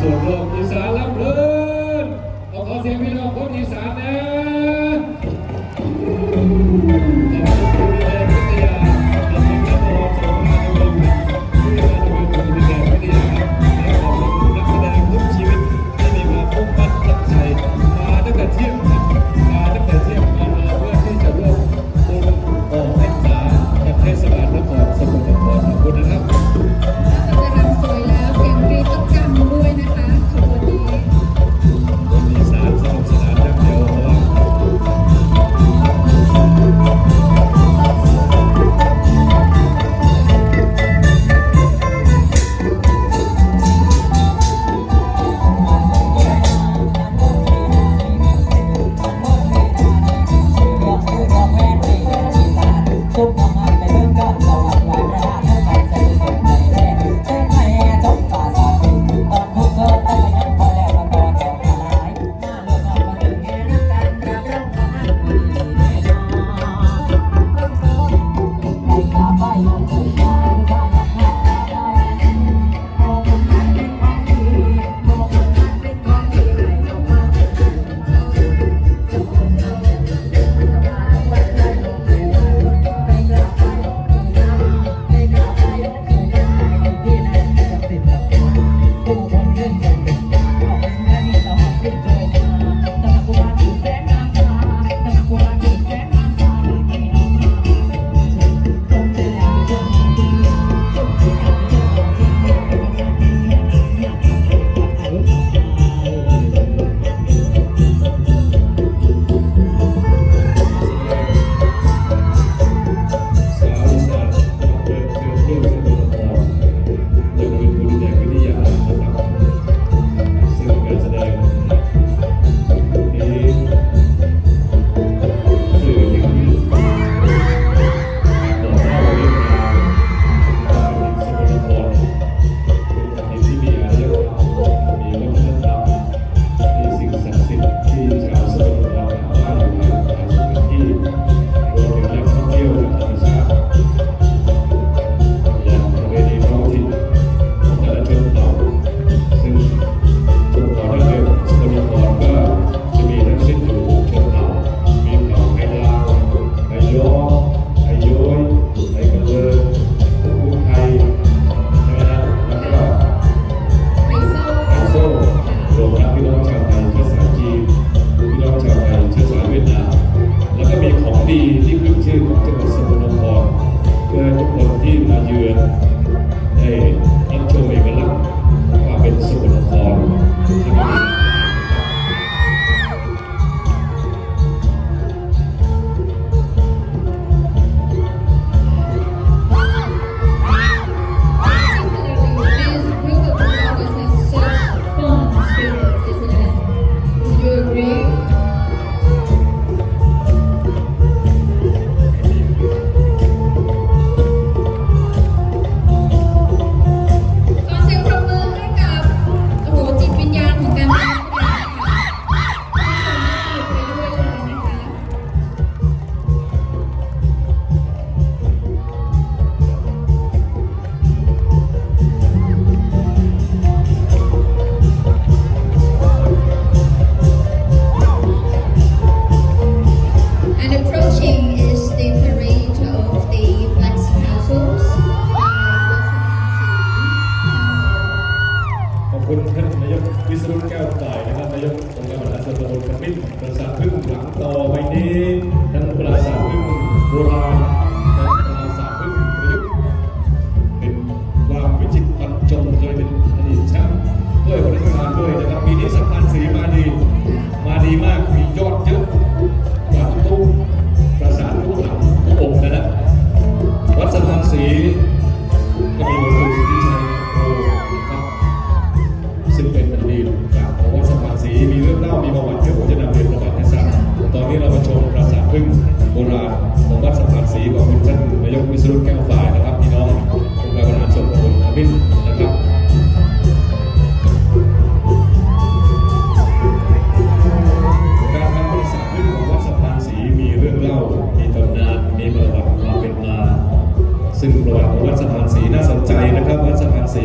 ส่วนร่วมอีสานรับเลินขอขอเสียงพี่น้องคนอีสานนะ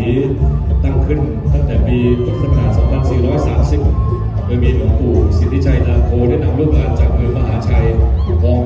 ีตั้งขึ้นตั้งแต่ปีพุทธศักราช 2430 โดยมีหลวงปู่สิทธิชัยนาโคได้นำลูกหลานจากเมืองมหาชัยกอง